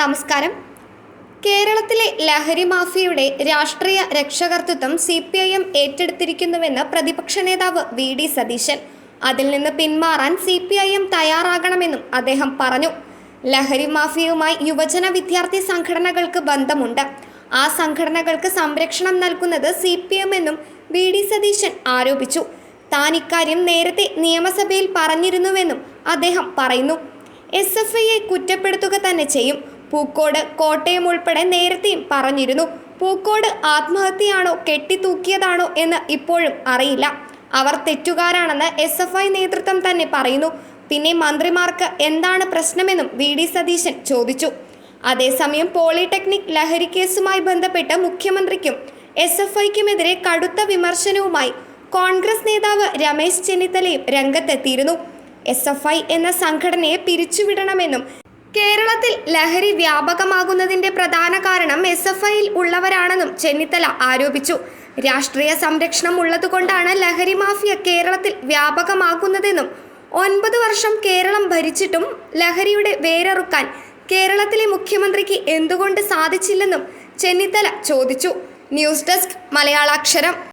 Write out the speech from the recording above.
നമസ്കാരം. കേരളത്തിലെ ലഹരി മാഫിയയുടെ രാഷ്ട്രീയ രക്ഷകർത്തൃത്വം സി പി ഐ എം ഏറ്റെടുത്തിരിക്കുന്നുവെന്ന് പ്രതിപക്ഷ നേതാവ് വി ഡി സതീശൻ. അതിൽ നിന്ന് പിന്മാറാൻ സി പി ഐ എം തയ്യാറാകണമെന്നും അദ്ദേഹം പറഞ്ഞു. ലഹരി മാഫിയയുമായി യുവജന വിദ്യാർത്ഥി സംഘടനകൾക്ക് ബന്ധമുണ്ട്. ആ സംഘടനകൾക്ക് സംരക്ഷണം നൽകുന്നത് സി പി എം എന്നും വി ഡി സതീശൻ ആരോപിച്ചു. താൻ ഇക്കാര്യം നേരത്തെ നിയമസഭയിൽ പറഞ്ഞിരുന്നുവെന്നും അദ്ദേഹം പറയുന്നു. എസ് എഫ് ഐയെ കുറ്റപ്പെടുത്തുക തന്നെ ചെയ്യും. പൂക്കോട് കോട്ടയം ഉൾപ്പെടെ നേരത്തെയും പറഞ്ഞിരുന്നു. പൂക്കോട് ആത്മഹത്യയാണോ കെട്ടിത്തൂക്കിയതാണോ എന്ന് ഇപ്പോഴും അറിയില്ല. അവർ തെറ്റുകാരാണെന്ന് എസ് എഫ് ഐ നേതൃത്വം തന്നെ പറയുന്നു. പിന്നെ മന്ത്രിമാർക്ക് എന്താണ് പ്രശ്നമെന്നും വി ഡി സതീശൻ ചോദിച്ചു. അതേസമയം പോളിടെക്നിക് ലഹരി കേസുമായി ബന്ധപ്പെട്ട് മുഖ്യമന്ത്രിക്കും എസ് എഫ് ഐക്കുമെതിരെ കടുത്ത വിമർശനവുമായി കോൺഗ്രസ് നേതാവ് രമേശ് ചെന്നിത്തലയും രംഗത്തെത്തിയിരുന്നു. എസ് എഫ് ഐ എന്ന സംഘടനയെ പിരിച്ചുവിടണമെന്നും കേരളത്തിൽ ലഹരി വ്യാപകമാകുന്നതിന്റെ പ്രധാന കാരണം എസ് എഫ് ഐയിൽ ഉള്ളവരാണെന്നും ചെന്നിത്തല ആരോപിച്ചു. രാഷ്ട്രീയ സംരക്ഷണം ഉള്ളതുകൊണ്ടാണ് ലഹരി മാഫിയ കേരളത്തിൽ വ്യാപകമാകുന്നതെന്നും ഒൻപത് വർഷം കേരളം ഭരിച്ചിട്ടും ലഹരിയുടെ വേരറുക്കാൻ കേരളത്തിലെ മുഖ്യമന്ത്രിക്ക് എന്തുകൊണ്ട് സാധിച്ചില്ലെന്നും ചെന്നിത്തല ചോദിച്ചു. News desk മലയാളാക്ഷരം.